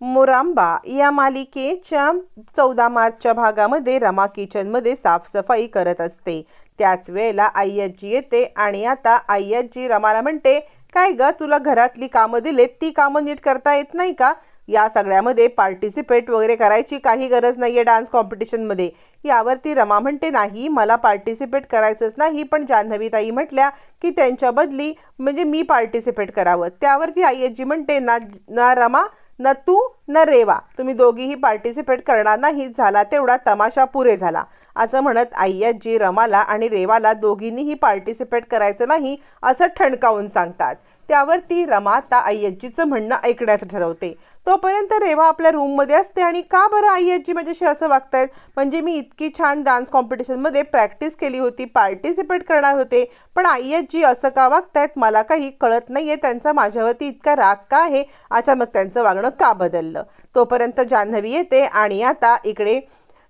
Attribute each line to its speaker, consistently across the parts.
Speaker 1: मोरांबा या मालिकेच्या चौदा मार्चच्या भागामध्ये रमा किचनमध्ये साफसफाई करत असते. त्याच वेळेला आय्याजी येते आणि आता आय्याजी रमाला म्हणते काय ग तुला घरातली कामं दिलेत ती कामं नीट करता येत नाही का? या सगळ्यामध्ये पार्टिसिपेट वगैरे करायची काही गरज नाही आहे डान्स कॉम्पिटिशनमध्ये यावरती रमा म्हणते नाही मला पार्टिसिपेट करायचंच नाही पण जान्हवीताई म्हटल्या की त्यांच्या बदली म्हणजे मी पार्टिसिपेट करावं. त्यावरती आय्याजी म्हणते ना ना रमा न तू न रेवा. तुम्ही दोघीही पार्टिसिपेट करणार नाही झाला तेवढा तमाशा पुरे झाला. असं म्हणत अय्याजी रमाला आणि रेवाला दोघींनीही पार्टिसिपेट करायचं नाही असं ठणकावून सांगतात. त्यावरती रमा आता अय्यजीचं म्हणणं ऐकण्याचं ठरवते. तोपर्यंत रेवा आपल्या रूममध्ये असते आणि का बरं अय्यजी माझ्याशी असं वागतायत? म्हणजे मी इतकी छान डान्स कॉम्पिटिशनमध्ये प्रॅक्टिस केली होती पार्टिसिपेट करणार होते पण अय्यजी असं का वागतायत मला काही कळत नाही आहे त्यांचा माझ्यावरती इतका राग का आहे? अचानक त्यांचं वागणं का बदललं? तोपर्यंत जान्हवी येते आणि आता इकडे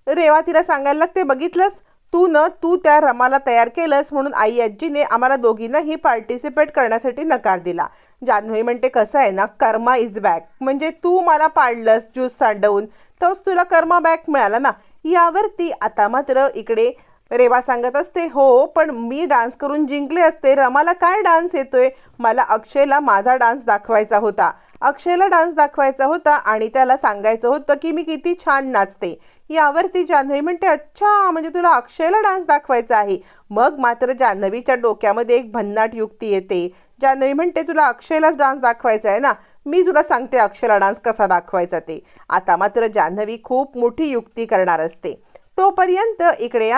Speaker 1: रेवा तिला सांगायला लागते बघितलंच तू न तू त्या रमाला तयार केलंस म्हणून आई आजीने आम्हाला दोघींनाही पार्टिसिपेट करण्यासाठी नकार दिला. जान्हवी म्हणते कसं आहे ना कर्मा इज बॅक म्हणजे तू मला पाडलंस ज्यूस सांडवून तोच तुला कर्मा बॅक मिळाला ना. यावरती आता मात्र इकडे रेवा सांगत असते हो पण मी डान्स करून जिंकले असते. रमाला काय डान्स येतोय? मला अक्षयला माझा डान्स दाखवायचा होता. अक्षयला डान्स दाखवायचा होता आणि त्याला सांगायचं होतं की मी किती छान नाचते. यावरती जान्हवी म्हणते अच्छा म्हणजे तुला अक्षयला डान्स दाखवायचा आहे. मग मात्र जान्हवीच्या डोक्यामध्ये एक भन्नाट युक्ती येते. जान्हवी म्हणते तुला अक्षयलाच डान्स दाखवायचा आहे ना? मी तुला सांगते अक्षयला डान्स कसा दाखवायचा ते. आता मात्र जान्हवी खूप मोठी युक्ती करणार असते. तोपर्यंत इकडे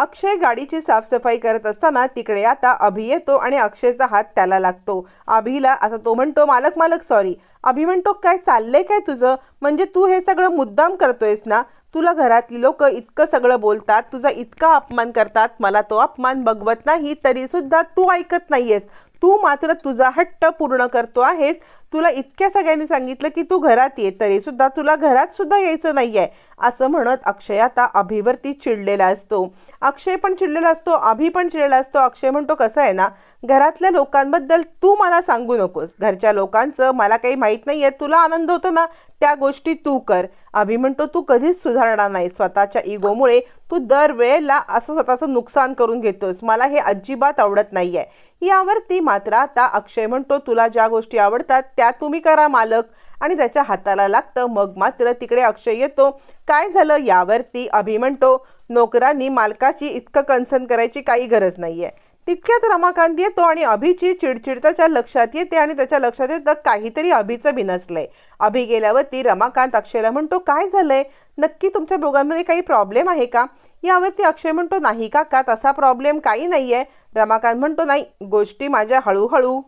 Speaker 1: अक्षय गाडीची साफसफाई करत असताना तिकडे आता अभि येतो आणि अक्षयचा हात त्याला लागतो. अभिला आता तो म्हणतो मालक मालक सॉरी अभि म्हणतो काय चाललंय काय तुझं? म्हणजे तू हे सगळं मुद्दाम करतोयस ना? तुला घरातली लोक इतकं सगळं बोलतात तुझा इतका अपमान करतात मला तो अपमान बघवत नाही तरी सुद्धा तू ऐकत नाहीयेस. तू मात्र तुझा हट्ट पूर्ण करतो आहेस. तुला इतक्या सगळ्यांनी सांगितलं की तू घरात ये तरी सुद्धा तुला घरात सुद्धा यायचं आहे असं म्हणत अक्षय आता अभिवरती चिडलेला असतो. अक्षय पण चिडलेला असतो अभि पण चिडलेला असतो. अक्षय म्हणतो कसं आहे ना घरातल्या लोकांबद्दल तू मला सांगू नकोस. घरच्या लोकांचं मला काही माहीत नाही आहे तुला आनंद होतो ना त्या गोष्टी तू कर. अभि म्हणतो तू कधीच सुधारणार नाही स्वतःच्या इगोमुळे तू दरवेळेला असं स्वतःचं नुकसान करून घेतोस. मला हे अजिबात आवडत नाही आहे यावरती मात्र आता अक्षय म्हणतो तुला ज्या गोष्टी आवडतात त्या तुम्ही करा मालक. आणि त्याच्या हाताला लागतं मग मात्र तिकडे अक्षय येतो. काय झालं? यावरती अभि म्हणतो नोकरांनी मालकाची इतकं कन्सर्न करायची काही गरज नाही आहे तितक्यात रमाकांत येतो आणि अभिची चिडचिड त्याच्या लक्षात येते आणि त्याच्या लक्षात येतं काहीतरी अभिचं बिनसलंय. अभि गेल्यावरती रमाकांत अक्षयला म्हणतो काय झालंय? नक्की तुमच्या दोघांमध्ये काही प्रॉब्लेम आहे का? यावरती अक्षय म्हणतो नाही का तसा प्रॉब्लेम काही नाही आहे रमाकांत म्हणतो नाही गोष्टी माझ्या हळूहळू.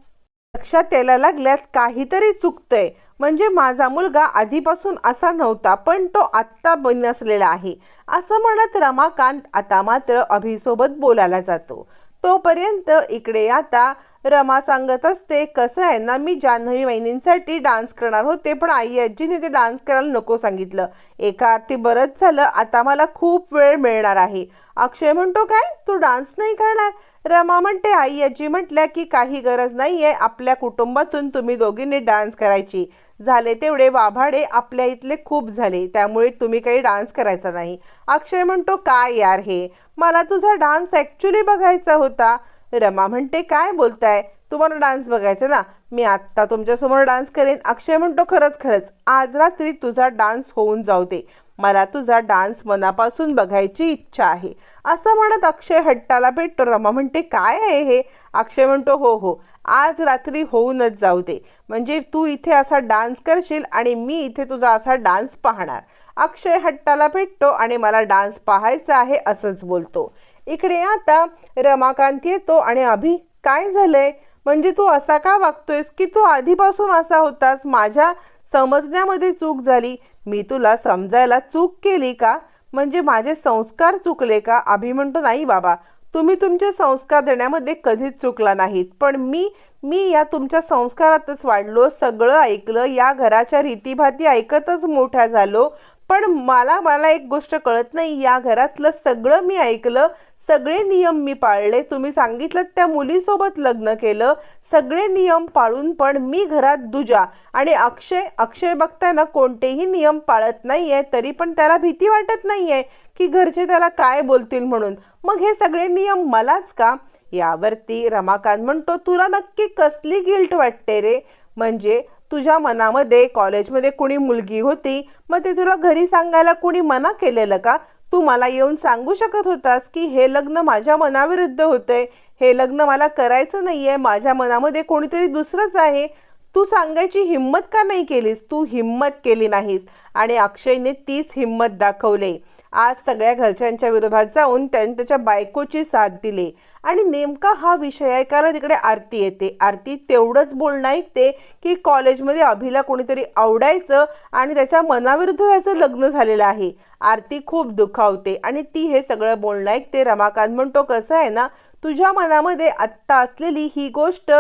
Speaker 1: लक्षात यायला लागल्यात काहीतरी चुकतंय. म्हणजे माझा मुलगा आधीपासून असा नव्हता पण तो आत्ता बनसलेला आहे. असं म्हणत रमाकांत आता मात्र अभिसोबत बोलायला जातो. तोपर्यंत इकडे आता रमा सांगत असते कसं आहे ना मी जान्हवी वहिनींसाठी डान्स करणार होते पण आई आजीने ते डान्स करायला नको सांगितलं. एका अर्थी बरंच झालं आता मला खूप वेळ मिळणार आहे. अक्षय म्हणतो काय? तू डान्स नाही करणार? रमा म्हणते आई आजी म्हटल्या की काही गरज नाही आहे आपल्या कुटुंबातून तुम्ही दोघींनी डान्स करायची. झाले तेवढे वाभाडे आपल्या इथले खूप झाले त्यामुळे तुम्ही काही डान्स करायचा नाही. अक्षय म्हणतो काय यार हे? मला तुझा डान्स ॲक्च्युली बघायचा होता. रमा म्हणते काय बोलताय? तुम्हाला डान्स बघायचा ना? मी आत्ता तुमच्यासमोर डान्स करेन. अक्षय म्हणतो खरंच खरंच आज रात्री तुझा डान्स होऊन जाऊ दे. मला तुझा डान्स मनापासून बघायची इच्छा आहे. असं म्हणत अक्षय हट्टाला भेटतो. रमा म्हणते काय आहे हे? अक्षय म्हणतो हो हो आज रात्री होऊनच जाऊ दे. म्हणजे तू इथे असा डान्स करशील आणि मी इथे तुझा असा डान्स पाहणार. अक्षय हट्टाला भेटतो आणि मला डान्स पाहायचा आहे असंच बोलतो. इकडे आता. रमाकांत येतो आणि अभि काय झालंय? म्हणजे तू असा का वागतोयस की तू आधीपासून असा होतास? माझ्या समजण्यामध्ये चूक झाली. मी तुला समजायला चूक केली का? म्हणजे माझे संस्कार चुकले का? आभी म्हणतो नाही बाबा तुम्ही तुमचे संस्कार देण्यामध्ये कधीच चुकला नाहीत. पण मी मी या तुमच्या संस्कारातच वाढलो सगळं ऐकलं या घराच्या रीतीभाती ऐकतच मोठ्या झालो. पण मला मला एक गोष्ट कळत नाही. या घरातलं सगळं मी ऐकलं सगळे नियम मी पाळले. तुम्ही सांगितलं त्या मुलीसोबत लग्न केलं. सगळे नियम पाळून पण मी घरात दुजा. आणि अक्षय अक्षय बघताय कोणतेही नियम पाळत नाहीये तरी पण त्याला भीती वाटत नाहीये की घरचे त्याला काय बोलतील म्हणून. मग हे सगळे नियम मलाच का? यावरती रमाकांत म्हणतो तुला नक्की कसली गिल्ट वाटते रे? म्हणजे तुझ्या मनामध्ये कॉलेजमध्ये कुणी मुलगी होती मग ते तुला घरी सांगायला कुणी मना केलेलं का? तू मला येऊन सांगू शकत होतास की हे लग्न माझ्या मनाविरुद्ध होतंय. हे लग्न मला करायचं नाही आहे माझ्या मनामध्ये कोणीतरी दुसरंच आहे. तू सांगायची हिंमत का नाही केलीस? तू हिंमत केली नाहीस. आणि अक्षयने तीच हिंमत दाखवली. आज सगळ्या घरच्यांच्या विरोधात जाऊन त्यांनी त्याच्या बायकोची साथ दिली. आणि नेमका हा विषय ऐकायला तिकडे आरती येते. आरती तेवढंच बोलणं ऐकते की कॉलेजमध्ये अभिला कोणीतरी आवडायचं आणि त्याच्या मनाविरुद्ध त्याचं लग्न झालेलं आहे. आरती खूप दुखावते आणि ती हे सगळं बोलणं ऐकते रमाकांत म्हणतो कसं आहे ना तुझ्या मनामध्ये आत्ता असलेली ही गोष्ट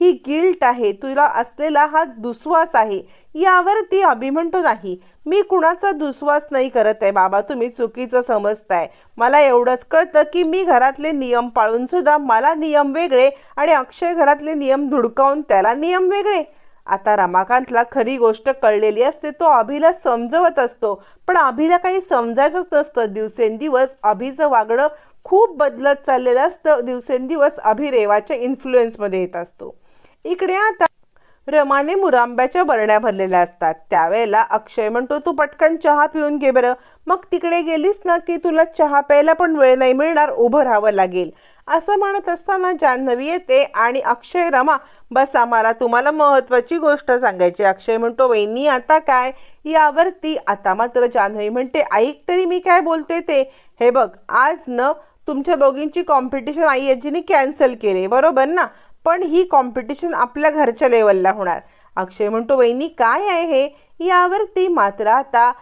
Speaker 1: ही गिल्ट आहे. तुला असलेला हा दुस्वास आहे. यावर ती अभि म्हणतो नाही. मी कुणाचा दुस्वास नाही करत आहे बाबा. तुम्ही चुकीचं समजताय. मला एवढंच कळतं की मी घरातले नियम पाळून सुद्धा मला नियम वेगळे आणि अक्षय घरातले नियम धुडकावून त्याला नियम वेगळे. आता रमाकांतला खरी गोष्ट कळलेली असते तो अभिला समजवत असतो. पण अभिला काही समजायचंच नसतं. दिवसेंदिवस अभिचं वागणं खूप बदलत चाललेलं असतं. दिवसेंदिवस अभि रेवाच्या इन्फ्लुएन्समध्ये येत असतो. इकडे आता रमाने मुरांब्याच्या बरण्या भरलेल्या असतात. त्यावेळेला अक्षय म्हणतो तू पटकन चहा पिऊन घे बरं. मग तिकडे गेलीस ना की तुला चहा प्यायला पण वेळ नाही मिळणार उभं राहावं लागेल. असं म्हणत असताना जान्हवी येते आणि अक्षय रमा बस आम्हाला तुम्हाला महत्वाची गोष्ट सांगायची. अक्षय म्हणतो वहिनी आता काय? यावरती आता मात्र जान्हवी म्हणते ऐक तरी मी काय बोलते ते. हे बघ आज न तुमच्या दोघींची कॉम्पिटिशन आई आजीने कॅन्सल केली. बरोबर ना? पण ही कॉम्पिटिशन आपल्या घरच्या लेवलला होणार. अक्षय म्हणतो वहिनी काय आहे हे? यावरती मात्र आता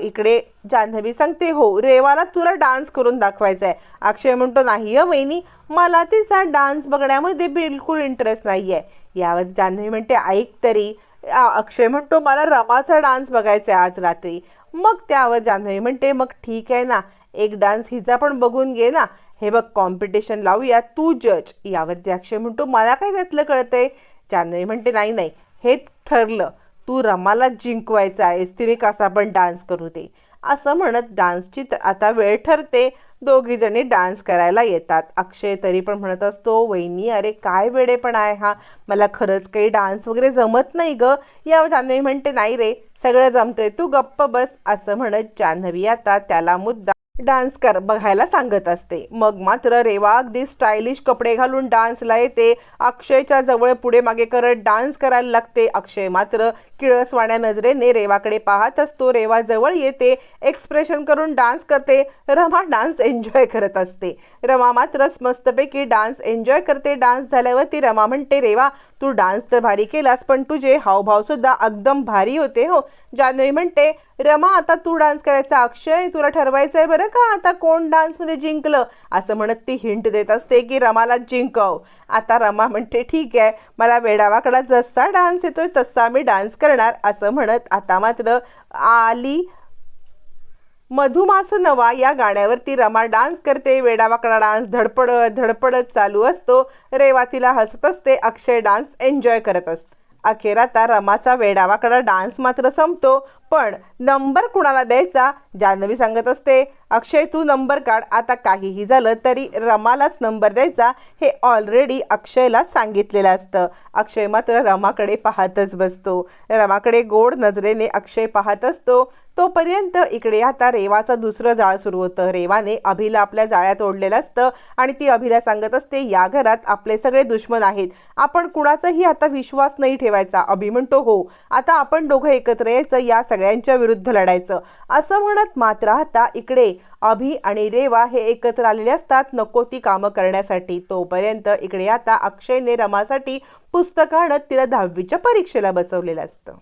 Speaker 1: इकडे जान्हवी सांगते हो रेवाला तुला डान्स करून दाखवायचा आहे अक्षय म्हणतो नाही अ वहिनी मला तिचा डान्स बघण्यामध्ये बिलकुल इंटरेस्ट नाही आहे यावर जान्हवी म्हणते ऐक तरी. अक्षय म्हणतो मला रमाचा डान्स बघायचा आहे आज रात्री. मग त्यावर जान्हवी म्हणते मग ठीक आहे ना एक डान्स हिचा पण बघून घे ना. हे बघ कॉम्पिटिशन लावूया तू जज यावरती अक्षय म्हणतो मला काय त्यातलं कळतंय? जान्हवी म्हणते नाही नाही हे ठरलं. तू रमाला जिंकवायचं आहेस तिने कसा पण डान्स करू दे. असं म्हणत डान्सची आता वेळ ठरते. दोघीजणी डान्स करायला येतात. अक्षय तरी पण म्हणत असतो वहिनी अरे काय वेडे पण आहे हा. मला खरंच काही डान्स वगैरे जमत नाही ग. या जान्हवी म्हणते नाही रे सगळं जमतंय. तू गप्प बस असं म्हणत जान्हवी आता त्याला मुद्दा डान्स कर बघायला सांगत असते. मग मात्र रेवा अगदी स्टायलिश कपडे घालून डान्सला येते. अक्षयच्या जवळ पुढे मागे करत डान्स करायला लागते. अक्षय मात्र किळसवाण्या नजरेने रेवाकडे पाहत असतो रेवा जवळ येते एक्सप्रेशन करून डान्स करते. रमा डान्स एन्जॉय करत असते. रमा मात्र मस्तपैकी डान्स एन्जॉय करते. डान्स झाल्यावर ती रमा म्हणते रेवा तू डान्स तर भारी केलास पण तुझे हावभाव सुद्धा एकदम भारी होते हो. जान्हवी म्हणते रमा आता तू डान्स करायचा अक्षय तुला ठरवायचं आहे बरं का? आता कोण डान्समध्ये जिंकलं? असं म्हणत ती हिंट देत असते की रमाला जिंकव. आता रमा म्हणते ठीक आहे मला वेडावाकडा जसा डान्स येतोय तसा मी डान्स कर करणार असं म्हणत आता मात्र आली. मधुमास नवा या गाण्यावरती रमा डान्स करते. वेडावाकडा डान्स धडपडत धडपडत चालू असतो. रेवा तिला हसत असते. अक्षय डान्स एन्जॉय करत असतो. अखेर आता रमाचा वेडावाकडा डान्स मात्र संपतो पण नंबर कुणाला द्यायचा जान्हवी सांगत असते. अक्षय तू नंबर काढ आता काहीही झालं तरी रमालाच नंबर द्यायचा हे ऑलरेडी अक्षयला सांगितलेलं असतं. अक्षय मात्र रमाकडे पाहतच बसतो. रमाकडे गोड नजरेने अक्षय पाहत असतो. तोपर्यंत इकडे आता रेवाचं दुसरं जाळ सुरू होतं. रेवाने अभिला आपल्या जाळ्यात ओढलेलं असतं आणि ती अभिला सांगत असते या घरात आपले सगळे दुश्मन आहेत. आपण कुणाचाही आता विश्वास नाही ठेवायचा. अभि म्हणतो हो आता आपण दोघं एकत्र यायचं या सगळ्यांच्या विरुद्ध लढायचं. असं म्हणत मात्र आता इकडे अभि आणि रेवा हे एकत्र आलेले असतात नको ती कामं करण्यासाठी. तोपर्यंत इकडे आता अक्षयने रमासाठी पुस्तक आणत तिला दहावीच्या परीक्षेला बसवलेलं असतं.